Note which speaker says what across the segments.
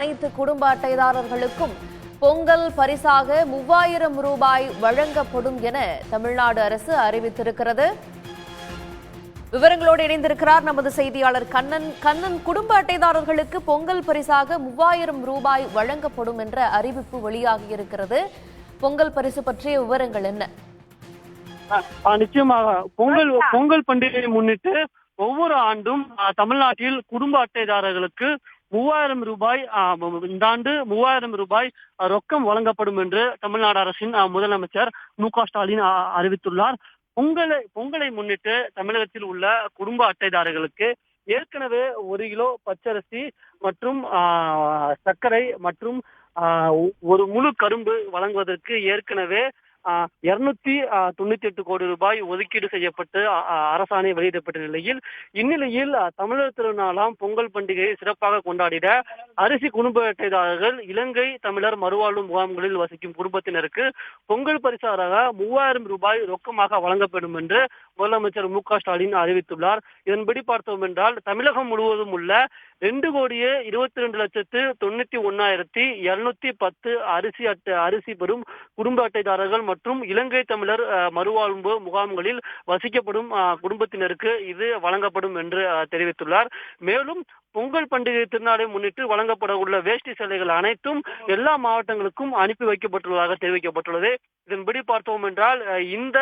Speaker 1: அனைத்து குடும்ப அட்டைதாரர்களுக்கும் பொங்கல் பரிசாக மூவாயிரம் ரூபாய் வழங்கப்படும் என தமிழ்நாடு அரசு அறிவித்திருக்கிறது. விவரங்களோடு இணைந்திருக்கிறார் நமது செய்தியாளர் கண்ணன். கண்ணன் குடும்ப அட்டைதாரர்களுக்கு பொங்கல் பரிசாக மூவாயிரம் ரூபாய் வழங்கப்படும் என்ற அறிவிப்பு வெளியாகியிருக்கிறது. பொங்கல் பரிசு பற்றிய விவரங்கள் என்ன?
Speaker 2: நிச்சயமாக. பொங்கல் பொங்கல் பண்டிகையை முன்னிட்டு ஒவ்வொரு ஆண்டும் தமிழ்நாட்டில் குடும்ப அட்டைதாரர்களுக்கு மூவாயிரம் ரூபாய் இந்த ஆண்டு மூவாயிரம் ரூபாய் ரொக்கம் வழங்கப்படும் என்று தமிழ்நாடு அரசின் முதலமைச்சர் மு க ஸ்டாலின் அறிவித்துள்ளார். பொங்கலை பொங்கலை முன்னிட்டு தமிழகத்தில் உள்ள குடும்ப அட்டைதாரர்களுக்கு ஏற்கனவே ஒரு கிலோ பச்சரிசி மற்றும் சர்க்கரை மற்றும் ஒரு முழு கரும்பு வழங்குவதற்கு ஏற்கனவே இருநூத்தி தொண்ணூத்தி எட்டு கோடி ரூபாய் ஒதுக்கீடு செய்யப்பட்டு அரசாணை வெளியிடப்பட்ட நிலையில் இந்நிலையில் தமிழர் திருநாளாம் பொங்கல் பண்டிகையை சிறப்பாக கொண்டாடிட அரிசி குடும்ப அட்டைதாரர்கள் இலங்கை தமிழர் மறுவாழ்வு முகாம்களில் வசிக்கும் குடும்பத்தினருக்கு பொங்கல் பரிசாக மூவாயிரம் ரூபாய் ரொக்கமாக வழங்கப்படும் என்று முதலமைச்சர் மு க ஸ்டாலின் அறிவித்துள்ளார். இதன்படி பார்த்தோம் என்றால் தமிழகம் முழுவதும் உள்ள ரெண்டு கோடியே இருபத்தி ரெண்டு லட்சத்து தொண்ணூத்தி ஒன்னாயிரத்தி இருநூத்தி பத்து அரிசி அட்டை அரிசி பெறும் குடும்ப அட்டைதாரர்கள் மற்றும் இலங்கை தமிழர் மறுவாழ்வு முகாம்களில் வசிக்கப்படும் குடும்பத்தினருக்கு இது வழங்கப்படும் என்று தெரிவித்துள்ளார். மேலும் பொங்கல் பண்டிகை திருநாளை முன்னிட்டு வழங்கப்பட உள்ள வேஷ்டி சேலைகள் அனைத்தும் எல்லா மாவட்டங்களுக்கும் அனுப்பி வைக்கப்பட்டுள்ளதாக தெரிவிக்கப்பட்டுள்ளது. இதன்படி பார்த்தோம் என்றால் இந்த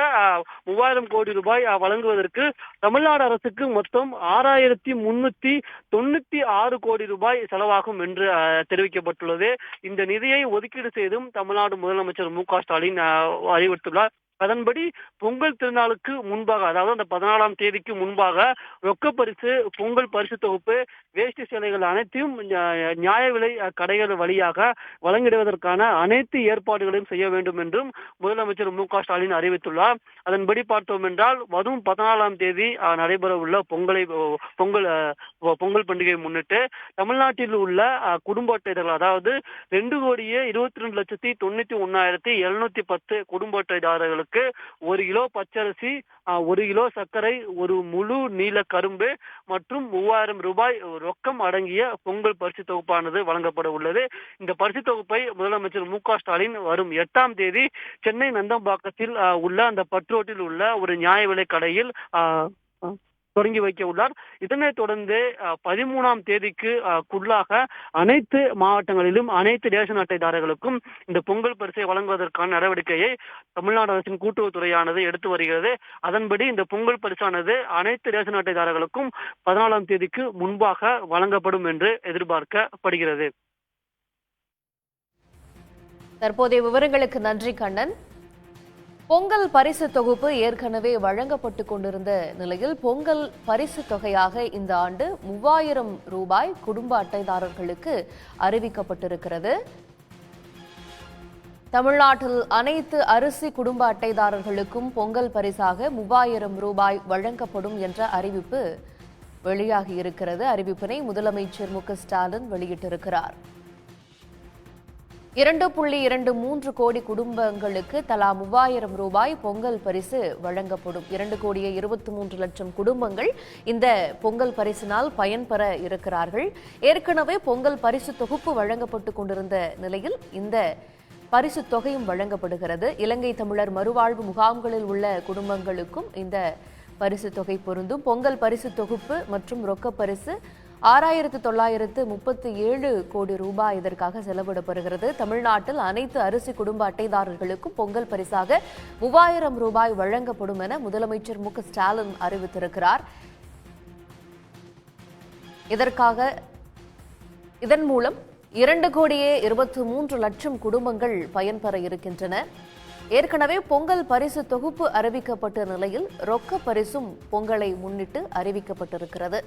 Speaker 2: மூவாயிரம் கோடி ரூபாய் வழங்குவதற்கு தமிழ்நாடு அரசுக்கு மொத்தம் ஆறாயிரத்தி முன்னூத்தி தொண்ணூத்தி ஆறு கோடி ரூபாய் செலவாகும் என்று அஹ், தெரிவிக்கப்பட்டுள்ளது. இந்த நிதியை ஒதுக்கீடு செய்தும் தமிழ்நாடு முதலமைச்சர் மு க ஸ்டாலின் அறிவுறுத்துள்ளார் அறிவித்துள்ளார் அதன்படி பொங்கல் திருநாளுக்கு முன்பாக அதாவது அந்த பதினாலாம் தேதிக்கு முன்பாக ரொக்க பரிசு பொங்கல் பரிசு தொகுப்பு வேஷ்டி சேலைகள் அனைத்தையும் நியாய விலை கடைகள் வழியாக வழங்கிடுவதற்கான அனைத்து ஏற்பாடுகளையும் செய்ய வேண்டும் என்றும் முதலமைச்சர் மு க ஸ்டாலின் அறிவித்துள்ளார். அதன்படி பார்த்தோம் என்றால் வரும் பதினாலாம் தேதி நடைபெற உள்ள பொங்கலை பொங்கல் பொங்கல் பண்டிகையை முன்னிட்டு தமிழ்நாட்டில் உள்ள குடும்ப அட்டைதாரர்கள் அதாவது ரெண்டு கோடியே இருபத்தி ரெண்டு லட்சத்தி தொண்ணூத்தி ஒன்னாயிரத்தி எழுநூத்தி பத்து குடும்ப அட்டைதாரர்களுக்கு ஒரு கிலோ பச்சரிசி ஒரு கிலோ சர்க்கரை ஒரு முழு நீல கரும்பு மற்றும் மூவாயிரம் ரூபாய் ரொக்கம் அடங்கிய பொங்கல் பரிசு தொகுப்பானது வழங்கப்பட உள்ளது. இந்த பரிசு தொகுப்பை முதலமைச்சர் மு க ஸ்டாலின் வரும் எட்டாம் தேதி சென்னை நந்தம்பாக்கத்தில் உள்ள அந்த பட்ரோட்டில் உள்ள ஒரு நியாய விலை கடையில் தொடங்கி வைக்க உள்ளார். இதனைத் தொடர்ந்து பதிமூணாம் தேதிக்கு குள்ளாக அனைத்து மாவட்டங்களிலும் அனைத்து ரேஷன் அட்டைதாரர்களுக்கும் இந்த பொங்கல் பரிசை வழங்குவதற்கான நடவடிக்கையை தமிழ்நாடு அரசின் கூட்டுறவுத்துறையானது எடுத்து வருகிறது. அதன்படி இந்த பொங்கல் பரிசானது அனைத்து ரேஷன் அட்டைதாரர்களுக்கும் பதினாலாம் தேதிக்கு முன்பாக வழங்கப்படும் என்று எதிர்பார்க்கப்படுகிறது.
Speaker 1: தற்போதைய விவரங்களுக்கு நன்றி கண்ணன். பொங்கல் பரிசு தொகுப்பு ஏற்கனவே வழங்கப்பட்டு கொண்டிருந்த நிலையில் பொங்கல் பரிசு தொகையாக இந்த ஆண்டு மூவாயிரம் ரூபாய் குடும்ப அட்டைதாரர்களுக்கு அறிவிக்கப்பட்டிருக்கிறது. தமிழ்நாட்டில் அனைத்து அரிசி குடும்ப அட்டைதாரர்களுக்கும் பொங்கல் பரிசாக மூவாயிரம் ரூபாய் வழங்கப்படும் என்ற அறிவிப்பு வெளியாகியிருக்கிறது. அறிவிப்பினை முதலமைச்சர் மு க ஸ்டாலின் வெளியிட்டிருக்கிறார். இரண்டு புள்ளி இரண்டு மூன்று கோடி குடும்பங்களுக்கு தலா மூவாயிரம் ரூபாய் பொங்கல் பரிசு வழங்கப்படும். இரண்டு கோடியே இருபத்தி மூன்று லட்சம் குடும்பங்கள் இந்த பொங்கல் பரிசினால் பயன்பெற இருக்கிறார்கள். ஏற்கனவே பொங்கல் பரிசு தொகுப்பு வழங்கப்பட்டு கொண்டிருந்த நிலையில் இந்த பரிசு தொகையும் வழங்கப்படுகிறது. இலங்கை தமிழர் மறுவாழ்வு முகாம்களில் உள்ள குடும்பங்களுக்கும் இந்த பரிசு தொகை பொருந்தும். பொங்கல் பரிசு தொகுப்பு மற்றும் ரொக்க பரிசு ஆறாயிரத்து தொள்ளாயிரத்து முப்பத்தி ஏழு கோடி ரூபாய் இதற்காக செலவிடப்படுகிறது. தமிழ்நாட்டில் அனைத்து அரிசி குடும்ப அட்டைதாரர்களுக்கும் பொங்கல் பரிசாக மூவாயிரம் ரூபாய் வழங்கப்படும் என முதலமைச்சர் மு ஸ்டாலின் அறிவித்திருக்கிறார். இதற்காக இதன் மூலம் இரண்டு கோடியே இருபத்தி மூன்று லட்சம் குடும்பங்கள் பயன்பெற இருக்கின்றன. ஏற்கனவே பொங்கல் பரிசு தொகுப்பு அறிவிக்கப்பட்ட நிலையில் ரொக்க பரிசும் பொங்கலை முன்னிட்டு அறிவிக்கப்பட்டிருக்கிறது.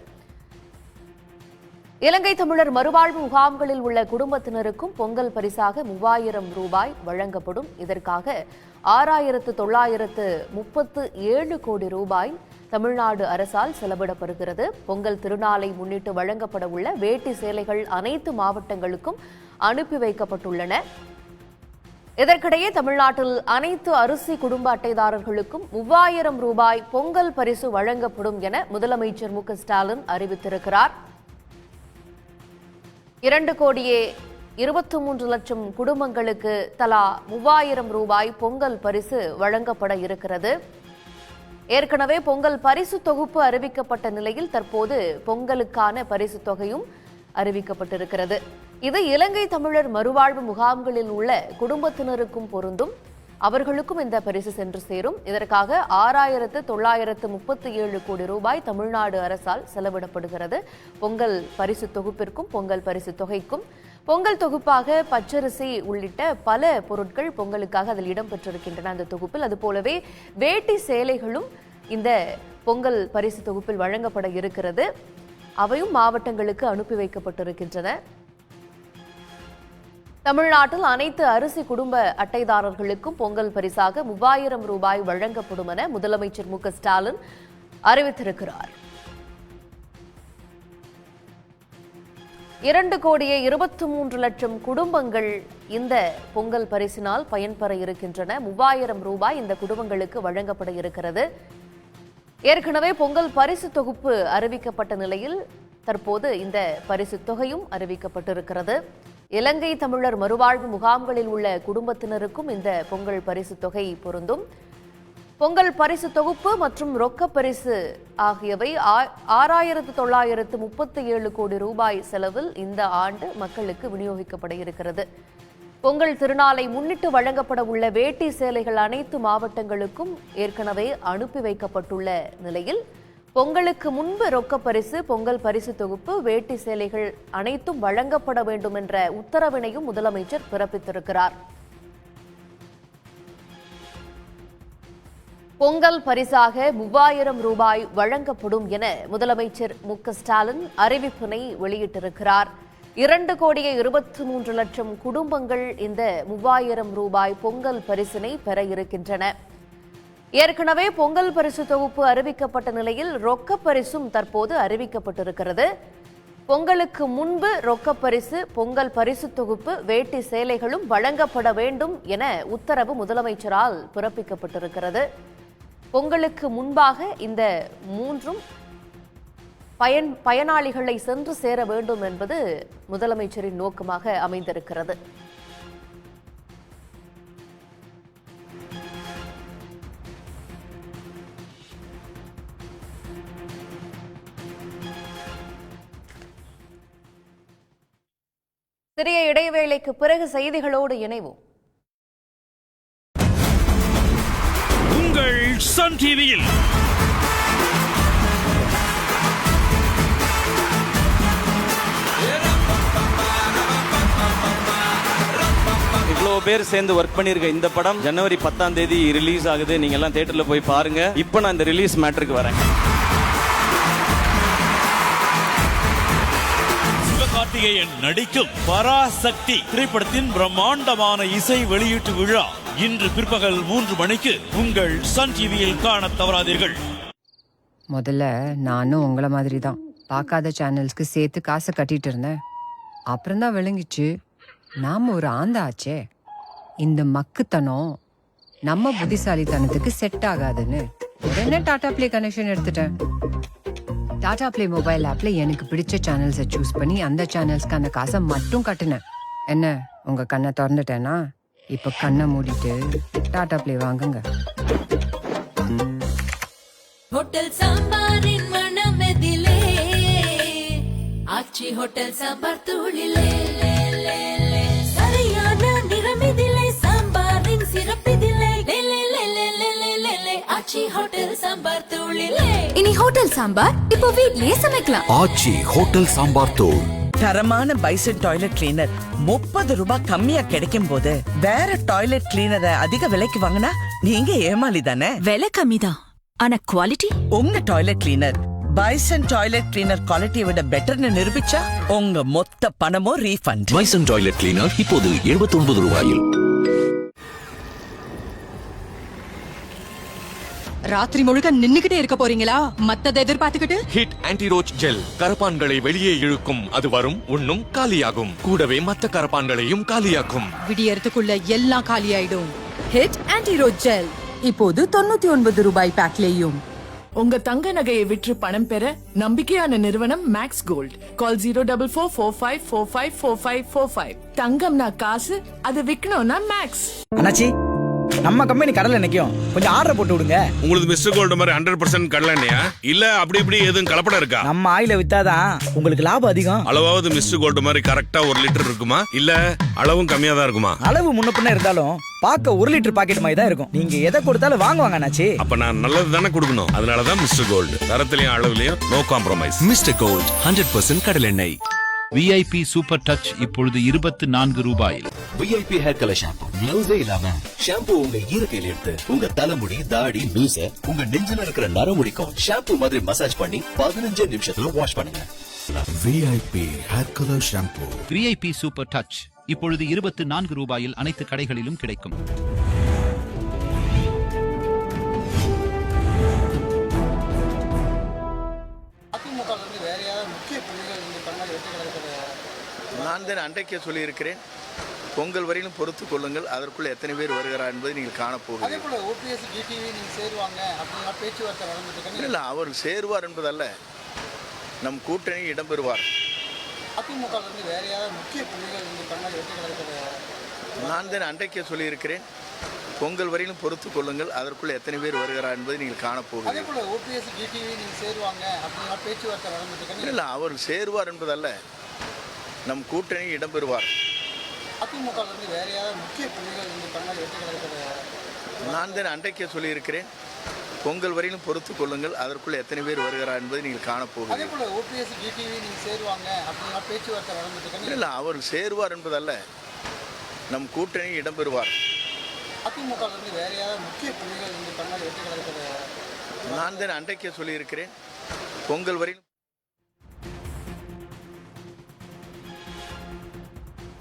Speaker 1: இலங்கை தமிழர் மறுவாழ்வு முகாம்களில் உள்ள குடும்பத்தினருக்கும் பொங்கல் பரிசாக மூவாயிரம் ரூபாய் வழங்கப்படும். இதற்காக ஆறாயிரத்து தொள்ளாயிரத்து முப்பத்து ஏழு கோடி ரூபாய் தமிழ்நாடு அரசால் செலவிடப்படுகிறது. பொங்கல் திருநாளை முன்னிட்டு வழங்கப்பட உள்ள வேட்டி சேலைகள் அனைத்து மாவட்டங்களுக்கும் அனுப்பி வைக்கப்பட்டுள்ளன. இதற்கிடையே தமிழ்நாட்டில் அனைத்து அரிசி குடும்ப அட்டைதாரர்களுக்கும் மூவாயிரம் ரூபாய் பொங்கல் பரிசு வழங்கப்படும் என முதலமைச்சர் மு க ஸ்டாலின் அறிவித்திருக்கிறார். இரண்டு கோடியே இருபத்தி மூன்று லட்சம் குடும்பங்களுக்கு தலா மூவாயிரம் ரூபாய் பொங்கல் பரிசு வழங்கப்பட இருக்கிறது. ஏற்கனவே பொங்கல் பரிசு தொகுப்பு அறிவிக்கப்பட்ட நிலையில் தற்போது பொங்கலுக்கான பரிசு தொகையும் அறிவிக்கப்பட்டிருக்கிறது. இது இலங்கை தமிழர் மறுவாழ்வு முகாம்களில் உள்ள குடும்பத்தினருக்கும் பொருந்தும். அவர்களுக்கும் இந்த பரிசு சென்று சேரும். இதற்காக ஆறாயிரத்து தொள்ளாயிரத்து முப்பத்தி ஏழு கோடி ரூபாய் தமிழ்நாடு அரசால் செலவிடப்படுகிறது. பொங்கல் பரிசு தொகுப்பிற்கும் பொங்கல் பரிசு தொகைக்கும். பொங்கல் தொகுப்பாக பச்சரிசி உள்ளிட்ட பல பொருட்கள் பொங்கலுக்காக அதில் இடம்பெற்றிருக்கின்றன அந்த தொகுப்பில். அது போலவே வேட்டி சேலைகளும் இந்த பொங்கல் பரிசு தொகுப்பில் வழங்கப்பட இருக்கிறது. அவையும் மாவட்டங்களுக்கு அனுப்பி வைக்கப்பட்டிருக்கின்றன. தமிழ்நாட்டில் அனைத்து அரிசி குடும்ப அட்டைதாரர்களுக்கும் பொங்கல் பரிசாக மூவாயிரம் ரூபாய் வழங்கப்படும் என முதலமைச்சர் மு ஸ்டாலின் அறிவித்திருக்கிறார். இரண்டு கோடியே இருபத்தி மூன்று லட்சம் குடும்பங்கள் இந்த பொங்கல் பரிசினால் பயன்பெற இருக்கின்றன. மூவாயிரம் ரூபாய் இந்த குடும்பங்களுக்கு வழங்கப்பட இருக்கிறது. ஏற்கனவே பொங்கல் பரிசு தொகுப்பு அறிவிக்கப்பட்ட நிலையில் தற்போது இந்த பரிசு தொகையும் அறிவிக்கப்பட்டிருக்கிறது. இலங்கை தமிழர் மறுவாழ்வு முகாம்களில் உள்ள குடும்பத்தினருக்கும் இந்த பொங்கல் பரிசு தொகை பொருந்தும். பொங்கல் பரிசு தொகுப்பு மற்றும் ரொக்க பரிசு ஆகியவை ஆ- ஆறாயிரத்து தொள்ளாயிரத்து முப்பத்தி ஏழு கோடி ரூபாய் செலவில் இந்த ஆண்டு மக்களுக்கு விநியோகிக்கப்பட இருக்கிறது. பொங்கல் திருநாளை முன்னிட்டு வழங்கப்பட உள்ள வேட்டி சேலைகள் அனைத்து மாவட்டங்களுக்கும் ஏற்கனவே அனுப்பி வைக்கப்பட்டுள்ள நிலையில் பொங்கலுக்கு முன்பு ரொக்க பரிசு பொங்கல் பரிசு தொகுப்பு வேட்டி சேலைகள் அனைத்தும் வழங்கப்பட வேண்டும் என்ற உத்தரவினையும் முதலமைச்சர் பிறப்பித்திருக்கிறார். பொங்கல் பரிசாக மூவாயிரம் ரூபாய் வழங்கப்படும் என முதலமைச்சர் மு. ஸ்டாலின் அறிவிப்பினை வெளியிட்டிருக்கிறார். இரண்டு கோடியே இருபத்தி மூன்று லட்சம் குடும்பங்கள் இந்த மூவாயிரம் ரூபாய் பொங்கல் பரிசினை பெற இருக்கின்றன. ஏற்கனவே பொங்கல் பரிசு தொகுப்பு அறிவிக்கப்பட்ட நிலையில் ரொக்க பரிசும் தற்போது அறிவிக்கப்பட்டிருக்கிறது. பொங்கலுக்கு முன்பு ரொக்க பரிசு பொங்கல் பரிசு தொகுப்பு வேட்டி சேலைகளும் வழங்கப்பட வேண்டும் என உத்தரவு முதலமைச்சரால் பிறப்பிக்கப்பட்டிருக்கிறது. பொங்கலுக்கு முன்பாக இந்த மூன்றும் பயன் பயனாளிகளை சென்று சேர வேண்டும் என்பது முதலமைச்சரின் நோக்கமாக அமைந்திருக்கிறது. இடைவேளைக்கு பிறகு செய்திகளோடு இணைவோம்.
Speaker 3: உங்கள் சன் டிவியில்.
Speaker 4: இவ்வளோ பேர் சேர்ந்து ஒர்க் பண்ணியிருக்க இந்த படம் ஜனவரி பத்தாம் தேதி ரிலீஸ் ஆகுது. நீங்க எல்லாம் தியேட்டர்ல போய் பாருங்க. இப்போ நான் இந்த ரிலீஸ் மேட்டருக்கு வரேன்.
Speaker 3: கார்த்திகேயன் நடிக்கும் பராசக்தி திரைப்படத்தின் பிரம்மாண்டமான இசை வெளியீட்டு விழா. இன்று பிற்பகல் மூன்று மணிக்கு உங்கள் சன் டிவியில் காண தவறாதீர்கள்.
Speaker 5: முதல்ல நானும் உங்களை மாதிரி தான் பார்க்காத சேனல்ஸ்க்கு சேர்த்து காசை கட்டிட்டு இருந்தேன். அப்புறம் தான் விளங்கிச்சு. நாம ஒரு ஆந்தாச்சே. இந்த மக்குத்தனம் நம்ம புத்திசாலித்தனத்துக்கு செட் ஆகாதுன்னு. உடனே டாடா ப்ளே கனெக்ஷன் எடுத்துட்டேன். டாடா பிளே மொபைல் ஆப்ல எனக்கு பிடிச்ச சேனல்ஸை சூஸ் பண்ணி அந்த சேனல்ஸ்க்கு அந்த காசை மட்டும் கட்டினேன். என்ன? உங்க கண்ணை திறந்துட்டேனா? இப்ப கண்ணை மூடிட்டு டாடா பிளே வாங்குங்க.
Speaker 6: ஹோட்டல் சாம்பாரின் மனம் எதிலே ஆச்சி ஹோட்டல் சாம்பார் தூளிலே. லே, லே, லே. சாம்பாரின் சிறப்பிதிலே ஆச்சி ஹோட்டல் சாம்பார் தூளிலே.
Speaker 7: இனி ஹோட்டல் சாம்பார்? இப்போ வீட்லயே சமைக்கலாம்.
Speaker 8: ஆச்சி ஹோட்டல் சாம்பார் தூள்
Speaker 9: தரமான பைசன் டாய்லெட் கிளீனர் முப்பது ரூபாய் கம்மியா கிடைக்கும் போது வேற டாய்லெட் கிளீனரை அதிக விலைக்கு வாங்கினா நீங்க ஏமாளி தானே?
Speaker 7: விலை கம்மிதான். ஆனா குவாலிட்டி
Speaker 9: உங்க toilet cleaner Bison toilet cleaner குவாலிட்டியை விட பெட்டர்னு நிரூபிச்சா உங்க மொத்த பணமும் ரீஃபண்ட்
Speaker 8: பைசன் டாய்லெட் கிளீனர் இப்போது 79 ரூபாயில்.
Speaker 10: ராத்திரி முழுக்க நின்னுகிட்டே இருக்க போறீங்களா? மத்ததை எதிர்பார்த்துக்கிட்டு?
Speaker 11: Hit anti roach gel. கரப்பான்களை வெளியே இழுக்கும். அது வரும் உண்ணும் காலியாகும். கூடவே மத்த கரப்பான்களையும் காலியாக்கும்.
Speaker 10: விடியறதுக்குள்ள எல்லாம் காலியாயிடும். Hit anti roach gel. இப்போது தொண்ணூத்தி ஒன்பது ரூபாய் பேக்லேயும். உங்க தங்க நகையை விற்று பணம் பெற நம்பிக்கையான நிறுவனம் Max Gold call zero double four four five four five four five four five தங்கம்னா காசு அது விற்கணும்னா மேக்ஸ்
Speaker 12: அண்ணாச்சி நம்ம கம்பெனி கடல்ல நிக்கும் கொஞ்சம் ஆர்டர் போட்டு விடுங்க.
Speaker 11: உங்களுக்கு மிஸ்டர் கோல்டு மாதிரி ஹண்ட்ரட் பர்சன்ட் கடலண்ணையா இல்ல அப்படி இப்படி எதுவும் கலப்படம் இருக்கா?
Speaker 12: நம்ம ஆயில வித்தாதான் உங்களுக்கு லாபம் அதிகம்.
Speaker 11: அளவாவது மிஸ்டர் கோல்டு மாதிரி கரெக்டா ஒரு லிட்டர் இருக்குமா? இல்ல அளவும் கம்மியா தான் இருக்குமா?
Speaker 12: அளவு முன்ன பின்ன இருந்தாலும் பார்க்க ஒரு லிட்டர் பாக்கெட் மாதிரி தான் இருக்கும். நீங்க எதை கொடுத்தாலும் வாங்குவாங்க அண்ணாச்சி.
Speaker 11: அப்ப நான் நல்லது தானே கொடுக்கணும். அதனாலதான் மிஸ்டர் கோல்டு தரத்திலையும் அளவுலயும் no compromise
Speaker 8: Mister Gold hundred percent கடலெண்ணெய்
Speaker 13: விஐபி சூப்பர் டச் இப்பொழுது இருபத்து நான்கு ரூபாயில்.
Speaker 8: விஐபி ஹேர் கலர் ஷாம்பு பிளவுஸே இல்லாம. ஷாம்பு உங்க ஈரக்கையில எடுத்து உங்க தலைமுடி தாடி மீச உங்க நெஞ்சில இருக்கிற நரமுடிக்கும் ஷாம்பு மாதிரி மசாஜ் பண்ணி பதினஞ்சு நிமிஷத்துல வாஷ் பண்ணுங்க. VIP hair colour shampoo
Speaker 13: VIP super touch இப்பொழுது இருபத்து நான்கு ரூபாயில் அனைத்து கடைகளிலும் கிடைக்கும்.
Speaker 12: நான் தான் அன்றைக்கே சொல்லியிருக்கிறேன். பொங்கல் வரையிலும் பொறுத்து கொள்ளுங்கள். அதற்குள்ள எத்தனை பேர் வருகிறார் என்பதை நீங்கள் காணப்போகிறீர்கள். இல்லை அவர் சேருவார் என்பதல்ல. நம் கூட்டணி இடம்பெறுவார். நான் தான் அன்றைக்கே சொல்லியிருக்கிறேன். பொங்கல் வரையிலும் பொறுத்து கொள்ளுங்கள். அதற்குள்ள எத்தனை பேர் வருகிறார் என்பதை நீங்கள் காணப்போகிறீர்கள். இல்லை அவர் சேருவார் என்பதல்ல. நம் கூட்டணி இடம்பெறுவார்.
Speaker 14: அதிமுக இருந்து வேற யாராவது முக்கிய புள்ளிகள் இந்த தமிழ்நாடு வெற்றி கழகத்தில்
Speaker 12: நான் தான் அன்றைக்கே சொல்லியிருக்கிறேன். பொங்கல் வரையிலும் பொறுத்து கொள்ளுங்கள். அதற்குள்ள எத்தனை பேர் வருகிறார் என்பதை நீங்கள் காணப்போகிறீர்கள்
Speaker 14: போல ஓபிஎஸ் டிடிவி நீங்க சேருவாங்க அப்படின்னா பேச்சுவார்த்தை நடந்துட்டு
Speaker 12: இல்லை அவர் சேருவார் என்பதல்ல. நம் கூட்டணி இடம்பெறுவார்.
Speaker 14: அதிமுக இருந்து வேற யாராவது முக்கிய புள்ளிகள் இந்த தமிழ்நாடு வெற்றி கழகத்தில்
Speaker 12: நான் தான் அன்றைக்கே சொல்லியிருக்கிறேன். பொங்கல் வரையிலும்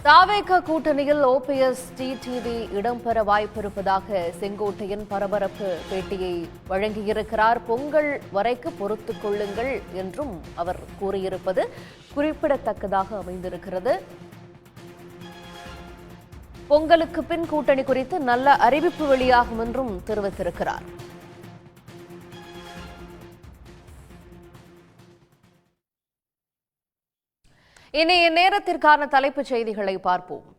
Speaker 1: தாவேக கூட்டணியில் ஓபிஎஸ் டிடிவி இடம்பெற வாய்ப்பிருப்பதாக செங்கோட்டையின் பரபரப்பு பேட்டியை வழங்கியிருக்கிறார். பொங்கல் வரைக்கு பொறுத்துக் கொள்ளுங்கள் என்றும் அவர் கூறியிருப்பது குறிப்பிடத்தக்கதாக அமைந்திருக்கிறது. பொங்கலுக்கு பின் கூட்டணி குறித்து நல்ல அறிவிப்பு வெளியாகும் என்றும் தெரிவித்திருக்கிறார். இனி நேரத்திற்கான தலைப்புச் செய்திகளை பார்ப்போம்.